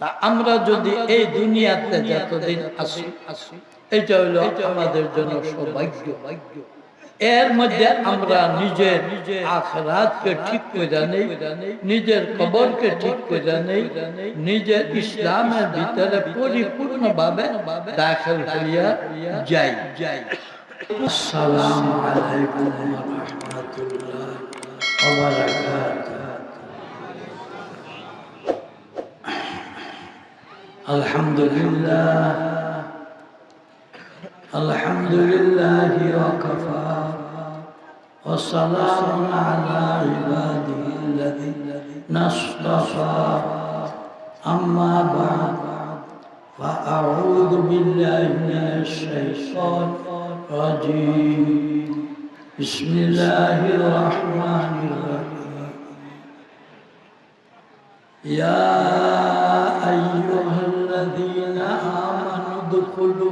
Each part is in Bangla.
তা আমরা যদি এই দুনিয়াতে যতদিন আসি আসি এটা হলো আমাদের জন্য সৌভাগ্য। ভাগ্য এর মধ্যে আমরা নিজের আখরাতকে ঠিক করে নেই নিজের কবরকে ঠিক করে নেই নিজের ইসলামের ভিতরে পরিপূর্ণভাবে দাখিল হইয়া যাই। যাই। আসসালামু আলাইকুম ওয়া রাহমাতুল্লাহ। ওয়া বারাকাতুহু। الحمد لله الحمد لله وكفى. وسلام على عباده الذين اصطفى. أما بعد فأعوذ بالله من الشيطان الرجيم. بسم الله الرحمن الرحيم. يا أيها الذين آمنوا ادخلوا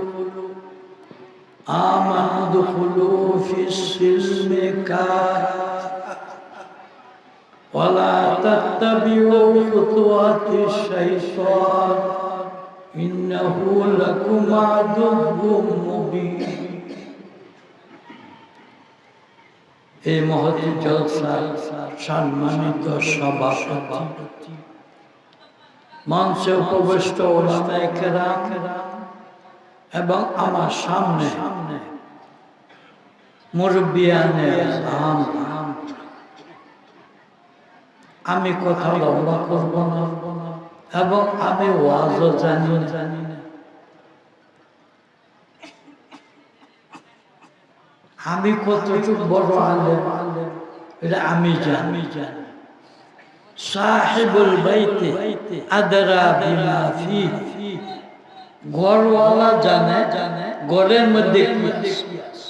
آمنوا ادخلوا في السلم كافة ولا تتبعوا خطوات الشيطان إنه لكم عدو مبين এই মহতি জলসা সম্মানিত সভাপতি মঞ্চে উপবিষ্ট ওলামায়ে কেরাম এবং আমার সামনে মুরব্বিয়ানে আম। আমি কথা লম্বা করব না এবং আমি ওয়াজও জানি জানি না। আমি কতটুকু বড় আলেম, এটা আমি জানি জানি। আদরা ঘরওয়ালা জানে জানে মধ্যে আছে?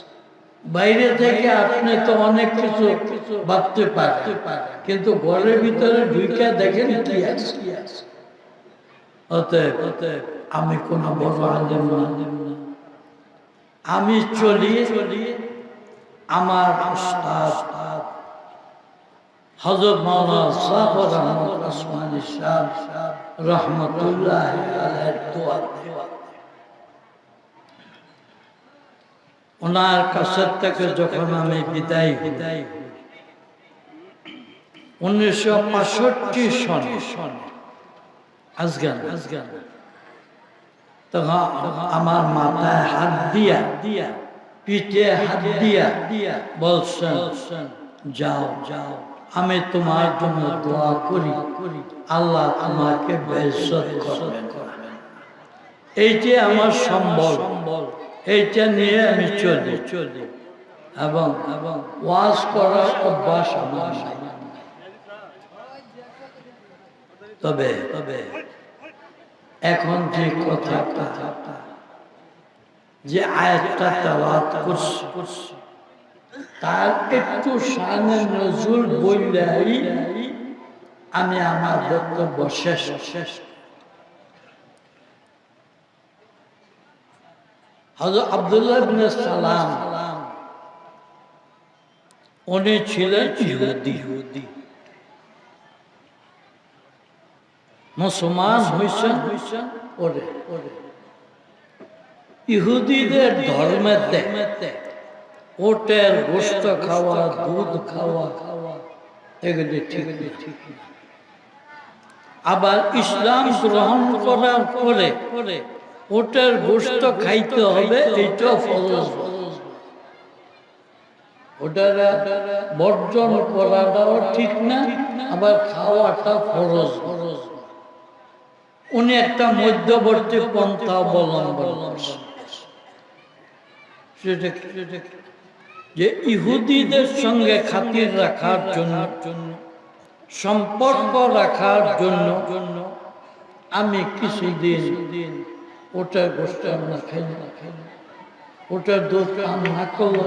বাইরে থেকে আপনি তো অনেক কিছু ভাবতে পারতে পারেন, কিন্তু ঘরের ভিতরে ঢুকে দেখেন কি আছে। আমি কোনো বড় আলেম না। আমি চলি চলি আমার উস্তাদ হজরত মাওলানা সাফর আহমদ ওসমানী সাহেব রহমতুল্লাহ আলাইহির দোয়া ওনার কাছের থেকে যখন আমি বিদায় বিদায় উনিশশো পাঁষট্টি সনে সনে আজগান আজগান তখন আমার মাথায় হাত দিয়া দিয়া পিঠে হাত দিয়া দিয়া বলছেন যাও যাও আমি তোমার জন্য দোয়া করি। আল্লাহ আমাকে করবেন। এই যে আমার সম্বল এইটা নিয়ে আমি চলি। চলি এবং এবং ওয়াজ করার অভ্যাস আমার তবে তবে এখন যে কথাটা, যে আয়াতটা তালাত করছি তার একটু সামনে নজরুল বললেই আমি আমার বক্তব্য শেষ শেষ সালাম, উনি ছিলেন ইহুদি। ইহুদি মুসলমান হয়েছেন হয়েছেন ওরে। ওরে ইহুদিদের ধর্মেতে ওটের গোস্ত খাওয়া দুধ খাওয়া খাওয়া। এগুলি ঠিক ঠিক আবার ইসলাম গ্রহণ করার পরে ওটের গোস্ত খাইতে হবে এইটাও ফরজ। ওটারা বর্জন করাটাও ঠিক না আবার খাওয়াটা ফরজ। ফরজ উনি একটা মধ্যবর্তী পন্থা অবলম্বন করছেন। সেটা ইহুদিদের সঙ্গে খাতির রাখার জন্য, সম্পর্ক রাখার জন্য আমি কিছুদিন দিন ওটার গোষ্ঠ আমরা খাই না। খাই ওটার পান না করল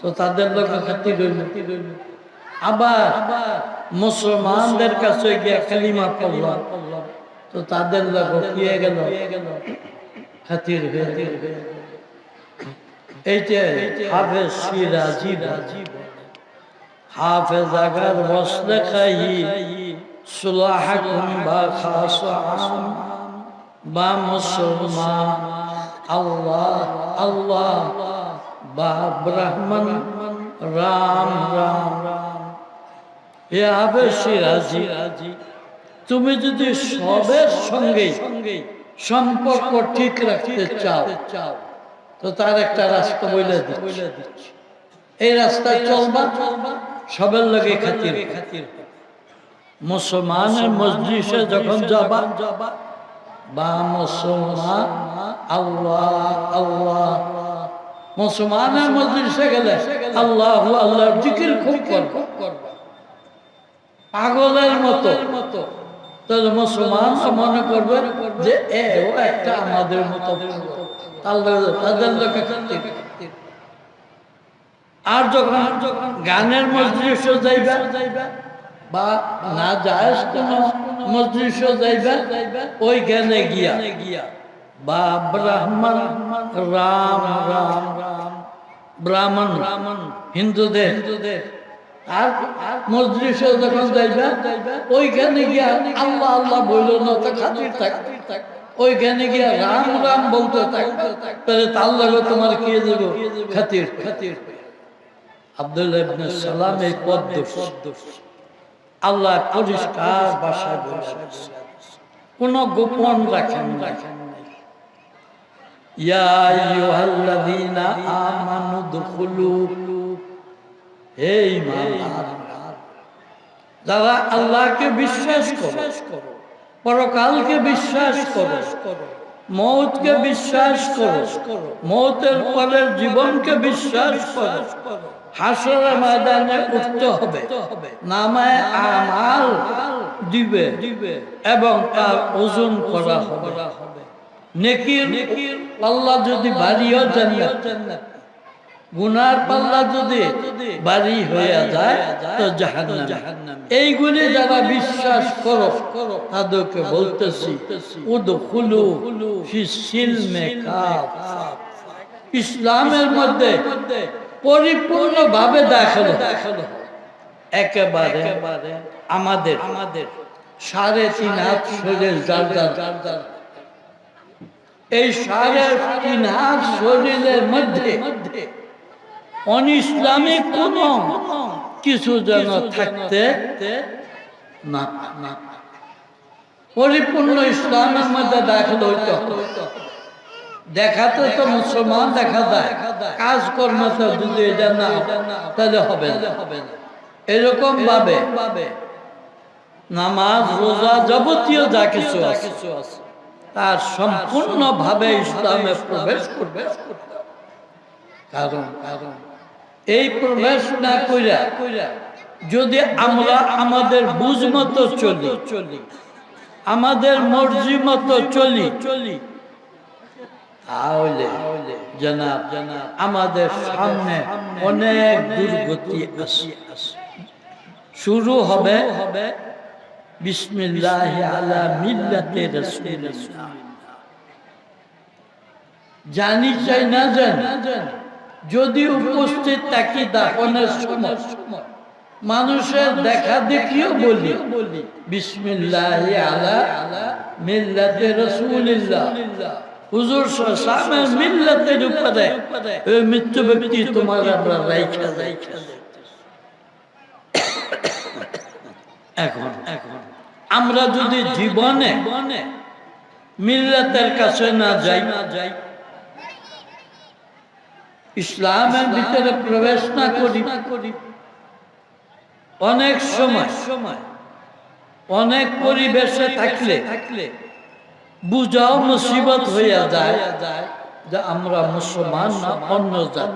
তো তাদের লোক খাতির রইল আবার মুসলমানদের কাছে গিয়ে কালিমা পড়লাম, তো তাদের লোক গেল? খাতির হয়ে গেল এই যে হাফেজ সিরাজি রাজি হাফেজ আগার বসলে খাই সুলাহাকুম বা আল্লাহ বা ব্রাহ্মণ রাম রাম। তুমি যদি সবের সঙ্গে সঙ্গে সম্পর্ক ঠিক রাখতে চাও চাও তো তার একটা রাস্তা বলে দিচ্ছি। এই রাস্তায় চলবা, সবের লগে খাতির খাতির মুসলমানের মসজিদে যখন যাবা যাবা বা মুসলমান, আল্লাহ আল্লাহ। মুসলমানের মসজিদে গেলে আল্লাহ আল্লাহ জিকির খুব করবা। পাগলের মতো মতো। তাহলে মুসলমান মনে করবে যে, এ, ও একটা আমাদের মতো তাদের লোকে আর যখন গানের মজলিসে যাইবা বা না যায় কোন মজলিসে যাইবা, ওই জ্ঞানে গিয়া বা ব্রাহ্মণ, রাম রাম রাম, ব্রাহ্মণ হিন্দুদের হিন্দুদের মজলিসে যখন যাইবা, ওইখানে গিয়া আল্লাহ আল্লাহ তো খাতির থাক। ওইখানে গিয়া রাম রাম বলতে থাকবে তাহলে তার লগে তোমার কে দেব খাতির। খাতির আব্দুল্লাহ ইবনে সালাম আল্লাহ পরিষ্কার কোন গোপন রাখেন হে ঈমানদার যারা আল্লাহকে বিশ্বাস করো, পরকালকে বিশ্বাস করো, মৌতকে বিশ্বাস করো, মৌতের পরের জীবনকে বিশ্বাস করো, হাসরের ময়দানে উঠতে হবে, নামায় আমাল দিবে দিবে এবং তার ওজন করা হবে। নেকির পাল্লা যদি বাড়িও জান্নাত। গুনার পাল্লা যদি বাড়ি হয়ে যায়, তো জাহান্নাম। এইগুলি যারা বিশ্বাস করো, তাদেরকে বলতেছি, উদখুলু ফি ইসলামের মধ্যে পরিপূর্ণ ভাবে দাখল একেবারে আমাদের আমাদের সাড়ে তিন হাত শরীর যার যার। এই সাড়ে তিন হাত শরীরের মধ্যে অনিসলামিক কোন কিছু যেন থাকতে না পরিপূর্ণ ইসলামের মধ্যে দাখিল হইতে। দেখাতে তো মুসলমান দেখা দেয় কাজ কর্ম তো যদি এটা না তাহলে হবে না। এরকম ভাবে নামাজ রোজা যাবতীয় যা কিছু আছে তার সম্পূর্ণ ভাবে ইসলামে প্রবেশ করবে। কারণ কারণ এই প্রবেশ না কইরা যদি আমরা আমাদের বুঝ মতো চলি, আমাদের মর্জি মতো চলি চলি তাহলে জানাব জানাব আমাদের সামনে অনেক দুর্গতি আসে শুরু হবে হবে বিসমিল্লাহ আলা মিল্লাতে রাসূলিল্লাহ। জানি চাই না জানি? যদি উপস্থিত থাকি দাফনের সময়। মানুষের দেখা দেখিও বলি। বিসমিল্লাহ আলা মিল্লাতে রাসূলিল্লাহ। হুজুর সামের মিল্লাতের উপরে ওই মৃত্যু ব্যক্তি তোমার আমরা রাইখা রাইখা এখন এখন, আমরা যদি জীবনে মিল্লাতের কাছে না যাই না যাই ইসলামের ভিতরে প্রবেশ না করি। অনেক সময় সময় অনেক পরিবেশে থাকলে থাকলে বুঝাও মুসিবত হইয়া যায় যে আমরা মুসলমান না অন্য জাত।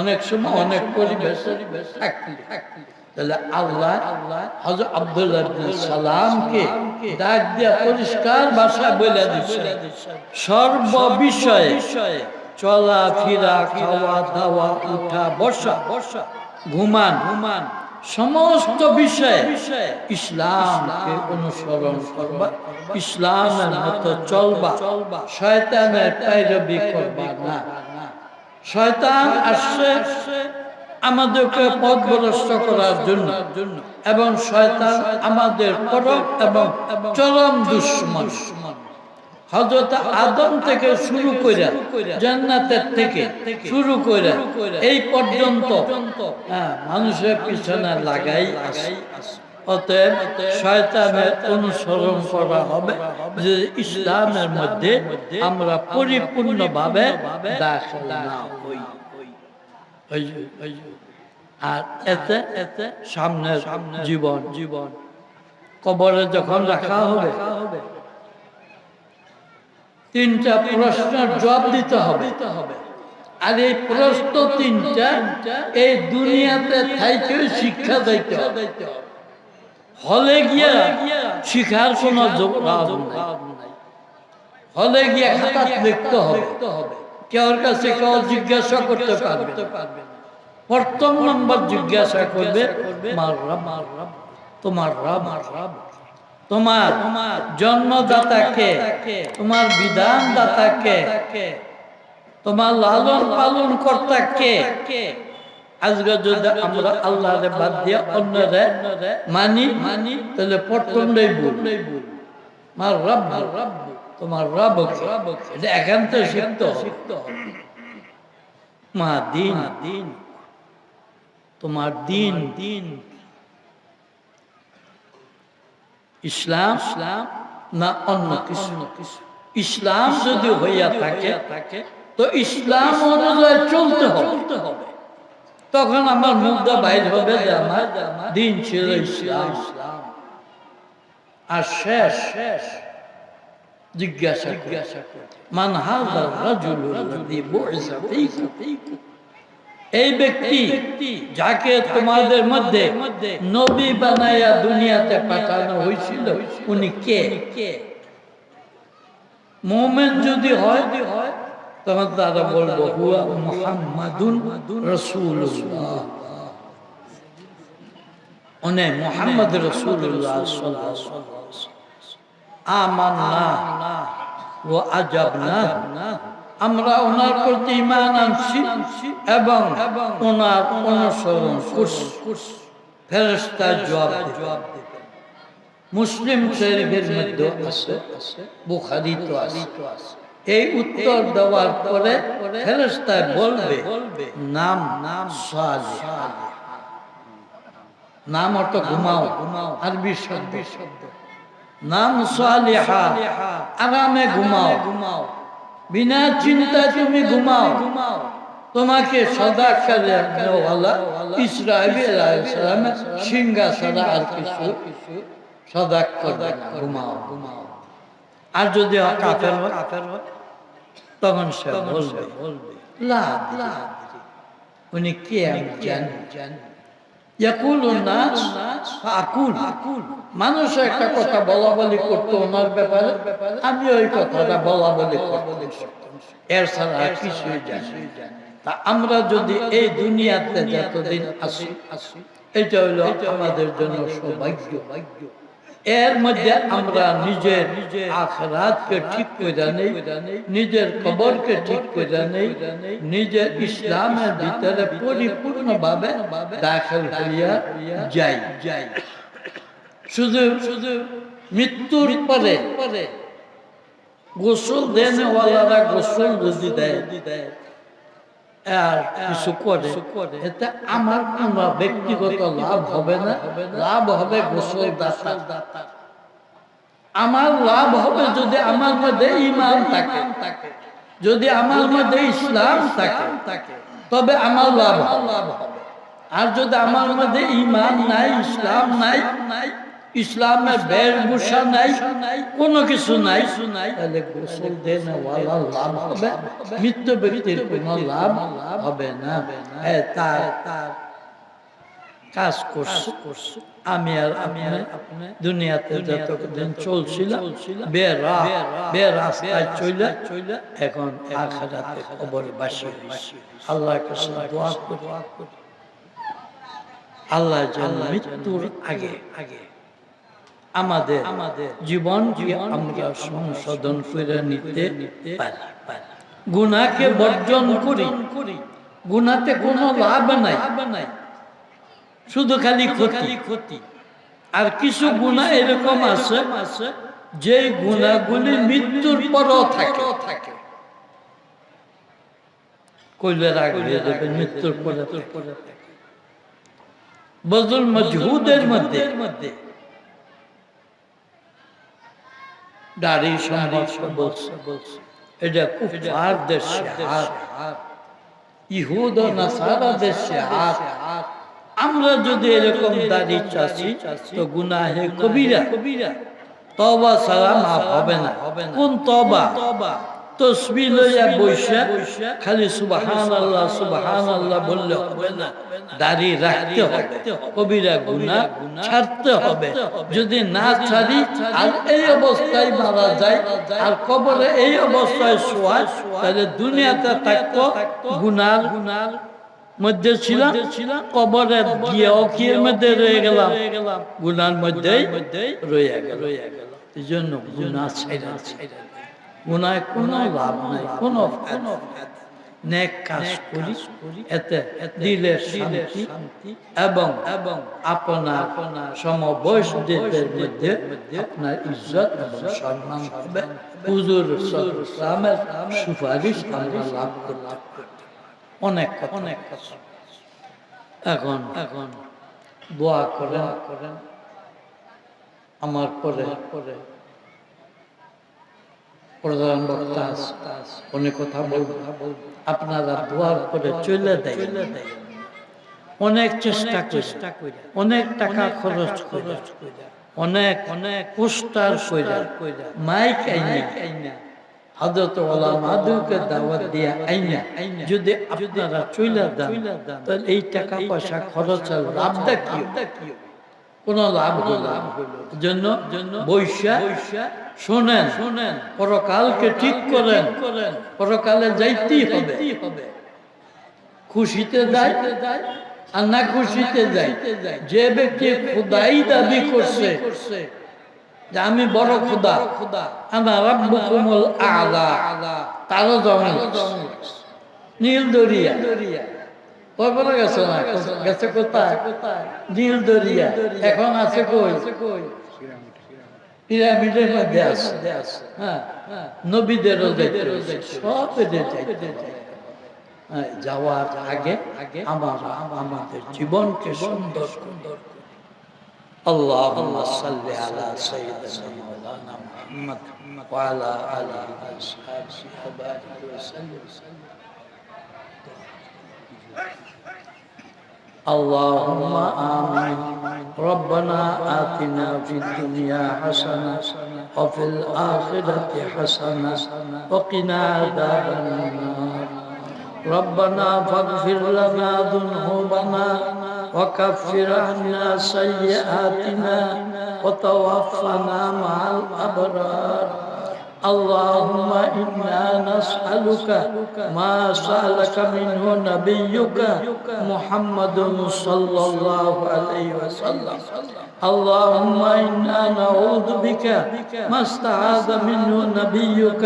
অনেক সময় অনেক পরিবেশে থাকলে, তাহলে আল্লাহ হযরত আব্দুল্লাহ সালামকে ডাক দিয়া পরিষ্কার ভাষায় বলে দিচ্ছে সর্ব বিষয়ে চলা ফিরা খাওয়া দাওয়া উঠা বসা বসা ঘুমান ঘুমান। সমস্ত বিষয়ে ইসলাম অনুসরণ করবা ইসলামের মতো চলবা শয়তানের পাইরবি করবা না। শয়তান আসছে আমাদেরকে পথ বরস্ত করার জন্য। এবং শয়তান আমাদের পরম এবং চরম দুশ্মন। হজরত আদম থেকে শুরু করে জান্নাতের থেকে শুরু করে এই পর্যন্ত হ্যাঁ, মানুষের পিছনে লাগাই অতএব শয়তানের অনুসরণ করা হবে যে ইসলামের মধ্যে আমরা পরিপূর্ণভাবে দাখিল না হই। আর এতে এতে সামনে জীবন। জীবন। কবরে যখন রাখা হবে। তিনটা প্রশ্নের জবাব দিতে হবে। আর এই প্রশ্ন তিনটা এই দুনিয়াতে থাইকে শিক্ষা দিতে হবে। হলে গিয়া শিখার কোনো হলে গিয়া খাতা লিখতে হবে। কেউ কাছে কেউ জিজ্ঞাসা করতে পারবে। প্রথম নম্বর জিজ্ঞাসা করবে মার রব, তোমার রব, মার রব। তোমার জন্মদাতাকে, তোমার বিধানদাতাকে, তোমার লালন পালন কর্তা কে আজকে যদি আমরা বাদ দিয়ে মানি মানি, তাহলে মার রব রব তোমার রব এটা একান্ত শিখতে শিখতে মা দিন দিন তোমার দিন দিন ইসলাম ইসলাম না অন্য কিছু? ইসলাম যদি হইয়া থাকে তো ইসলাম অনুযায়ী চলতে হবে। তখন আমার মুগ্ধা বাইর হবে যে আমার দিন ছিল ইসলাম। আর শেষ শেষ জিজ্ঞাসা জিজ্ঞাসা মান হাদা রাজুলুল্লাযী বুইসা ফীকুম? এই ব্যক্তি যাকে তোমাদের মধ্যে নবী বানায়া দুনিয়াতে পাঠানো হয়েছিল উনি কে? মোমেন যদি হয় তখন তারা বলব হুয়া মুহাম্মাদুন রাসূলুল্লাহ। উনি মুহাম্মদ রাসূলুল্লাহ সাল্লাল্লাহু আলাইহি ওয়াসাল্লাম আমান্না ও আজাবনা আমরা ওনার প্রতি ইমান আনছি এবং ওনার অনুসরণ করছি। ফেরেস্তা জবাব জবাব মুসলিম শরীফের মধ্যে আছে, বুখারি তো আছে। এই উত্তর দেওয়ার পরে ফেরেস্তায় বলবে, নাম নাম নাম অর্থ ঘুমাও ঘুমাও আরবি শব্দ। শব্দ নাম সালিহা, আরামে ঘুমাও ঘুমাও। বিনা চিন্তায় তুমি ঘুমাও। তোমাকে সদা করে নেওয়ালা ইসরাইল আলাইহিসসালামের সিংহাসনে আর কিছু সদা ঘুমাও ঘুমাও। আর যদি তখন সে বলবে বলবে লা উনি কে আমি জানি জানি। মানুষ একটা কথা বলা বলি করতো ওনার ব্যাপারে আমি ওই কথাটা বলা বলি এর ছাড়া কিছুই জানি তা আমরা যদি এই দুনিয়াতে যতদিন আসি আসি এটা হইল আমাদের জন্য সৌভাগ্য। ভাগ্য এর মধ্যে আমরা নিজের আখরাতকে ঠিক করে নেই নিজের কবরকে ঠিক করে নেই নিজের ইসলামের ভিতরে পরিপূর্ণভাবে দাখিল হইয়া যাই যাই। শুধু শুধু মৃত্যুর পরে গোসল দেনওয়ালারা গোসল যদি দেয় কিছু করে এতে আমার কোনো ব্যক্তিগত লাভ হবে না লাভ হবে গোসল দাতা আমার লাভ হবে যদি আমার মধ্যে ইমান থাকে যদি আমার মধ্যে ইসলাম থাকে তবে আমার লাভ লাভ হবে। আর যদি আমার মধ্যে ইমান নাই ইসলাম নাই নাই ইসলামের বেশভূষা নাই কোনো কিছু নাই তাহলে গোসল দেন লাভ হবে। মৃত্যু ব্যক্তির কোনো লাভ হবে না। তার তার কাজ করছে। করছে। আমি আর আমি আর আপনি দুনিয়াতে যতদিন চলছিল বেরা বেরাস্তায় চলে চলে এখন আখারাতে খবর বাসি আল্লাহ কাছে দোয়া করি। আল্লাহ যেন মৃত্যুর আগে আগে। আমাদের আমাদের জীবনকে আমরা সংশোধন করে নিতে পারি? গুণাকে বর্জন করি। গুনাতে কোনো লাভ নাই। শুধু খালি ক্ষতি। ক্ষতি। আর কিছু গুণা এরকম আছে যে গুণাগুলি মৃত্যুর পরও থাকে। থাকে। কইলে রাগ হয়ে যাবে মৃত্যুর পরে পরে বজুল মজহুদের মধ্যে দাড়ি সংঘর্ষ বলছে এটা কুফার দেশে হাত। ইহুদ ও নাসারা দেশে হাত। আমরা যদি এরকম দাড়ি চাষি তো গুনাহে কবিরা। কবিরা তবা ছাড়া মাফ হবে না। কোন তবা তবা তসবি লইয়া বৈশা খালি সুবাহান আল্লাহ সুবাহান আল্লাহ বললে হবে না। দাড়ি রাখতে হবে, কবিরা গুনা ছাড়তে হবে। যদি না ছাড়ি, আর এই অবস্থায় মারা যায়, আর কবরে এই অবস্থায় শোয়া, তাহলে দুনিয়াতে থাকতো গুনার গুনার মধ্যে ছিলাম, কবরে গিয়ে অকির মধ্যে রয়ে গেলাম? গুনার মধ্যেই রয়ে গেল এই জন্য গুনা ছাইরা ছাইরা গুনায় কোনো লাভ নাই। কোনো নেক কাজ করি এতে দিলের শান্তি এবং এবং আপনার সমবয়সীদের মধ্যে আপনার ইজ্জত এবং সম্মান হবে। হুজুর ইসলামের সুপারিশ আমরা লাভ করতে অনেক অনেক এখন এখন দোয়া করেন। করেন। আমার পরে পরে প্রধান বক্তা কথা বলব আপনারা দোয়ার করে চলে দেয়। অনেক চেষ্টা চেষ্টা অনেক টাকা খরচ খরচ অনেক অনেক কইরা মাইক আইনা। দাওয়াত দিয়া আইনা। যদি আপনারা চলে দেন তাহলে এই টাকা পয়সা খরচের লাভটা কি কোন লাভ হলো জন্য জন্য বৈশা শোনেন শোনেন পরকালকে ঠিক করেন। করেন। পরকালে যাইতেই হবে। খুশিতে যাইতে যায় আর না খুশিতে যাই যে ব্যক্তি খুদাই দাবি করছে যে আমি বড় খুদা খুদা আনা রাব্বুকুমুল আলা তারও জমে নীল দরিয়া। দরিয়া। কয় বড় গেছে না? গেছে কোথায়? নীল দরিয়া। এখন আছে কই? পিরামিডের মধ্যে আছে। হ্যাঁ, হ্যাঁ নবীদেরও সব হ্যাঁ, যাওয়ার আগে আগে আমার আমাদের জীবনকে সুন্দর সুন্দর আল্লাহ সাল্লি আলা সাইয়্যিদানা মাওলানা মুহাম্মদ। ওয়া আলা আলা ওয়া ওয়া বারিক ওয়া সাল্লিম। اللهم آمين ربنا آتنا في الدنيا حسنة وفي الآخرة حسنة وقنا عذاب النار ربنا فاغفر لنا ذنوبنا وكفر عنا سيئاتنا وتوفنا مع الأبرار اللهم إنا نسألك ما سألك منه نبيك محمد صلى الله عليه وسلم اللهم إنا نعوذ بك ما استعاذ منه نبيك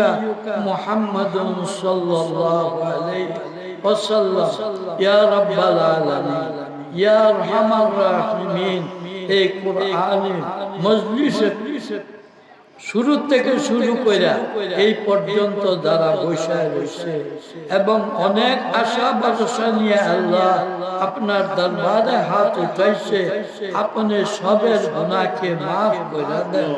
محمد صلى الله عليه وسلم يا رب العالمين يا أرحم الراحمين এই কোরআনে মজলিসে শুরু থেকে শুরু করে এই পর্যন্ত যারা বৈশায় রয়েছে এবং অনেক আশা ভরসা নিয়ে আল্লাহ আপনার দরবারে হাত উঠাইছে, আপনি সবের গুণাকে মাফ করে দেন।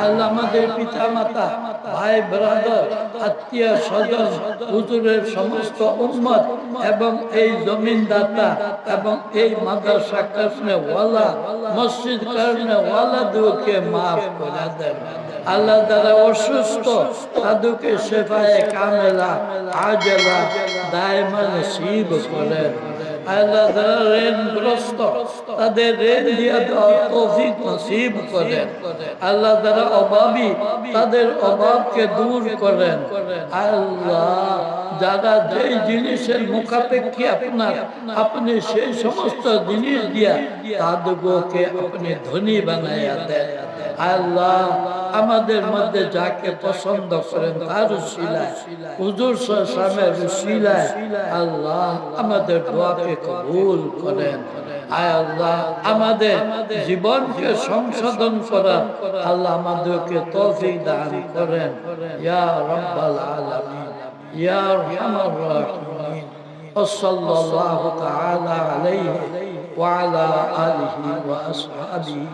আল্লাহ আমাদের পিতা মাতা ভাই ব্রাদার আত্মীয় স্বজন, হুজুরের সমস্ত উম্মত এবং এই জমিনদাতা এবং এই মাদ্রাসা কারণে ওয়ালা মসজিদ কারণে ওয়ালা দুকে মাফ করে দেন। আল্লাহ দ্বারা অসুস্থ সাধুকে সেফায় কামেলা আজেলা দায় মানে শিব করেন আল্লাহ যারা ঋণগ্রস্ত, তাদের অভাবকে দূর করেন। আল্লাহ যারা জিনিসের মুখাপেক্ষী আপনার, আপনি সেই সমস্ত জিনিস দিয়া তাদেরকে আপনি ধনী বানাইয়া দেন। আল্লাহ আমাদের মধ্যে যাকে পছন্দ করেন, তার শিলায়, হুজুর সামের শিলায়, আল্লাহ আমাদের দোয়াকে কবুল করেন আয় আল্লাহ আমাদের জীবনকে সংশোধন করার আল্লাহ আমাদেরকে তৌফিক দান করেন ইয়া রাব্বাল আলামিন ইয়া আরহামার রাহিমিন وصلى الله تعالى عليه وعلى آله وأصحابه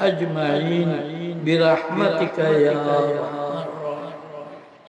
أجمعين برحمتك يا رب